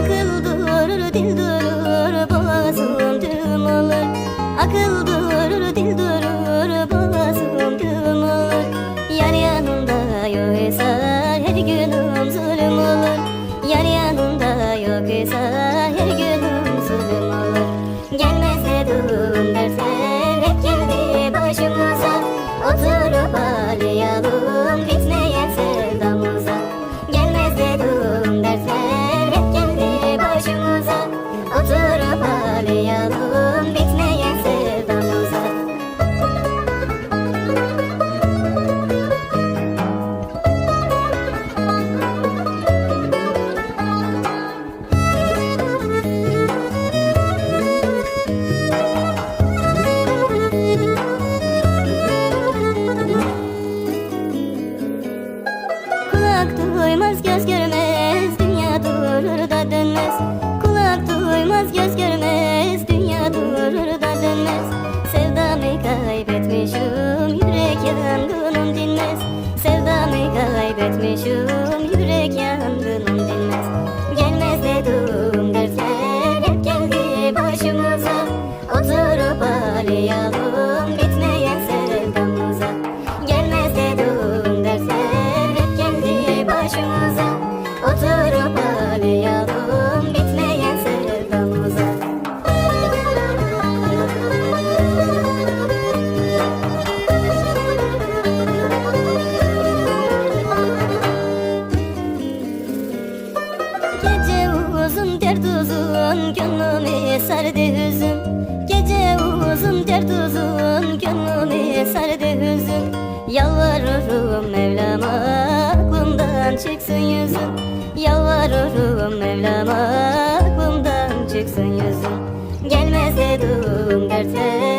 Akıldır dildir basım tüm alır Akıldır dildir basım tüm alır Yar yanında yoksa her günüm zulüm olur. Yar yanında yoksa her günüm zulüm olur. Gelmezse dur Doymaz göz görmez. uzun gönlümü sardı hüzün. Gece uzun dert uzun gönlümü sardı hüzün. Yalvarırım Mevlam'a aklımdan çıksın yüzün. Yalvarırım Mevlam'a aklımdan çıksın yüzün. Gelmez dedim dertler.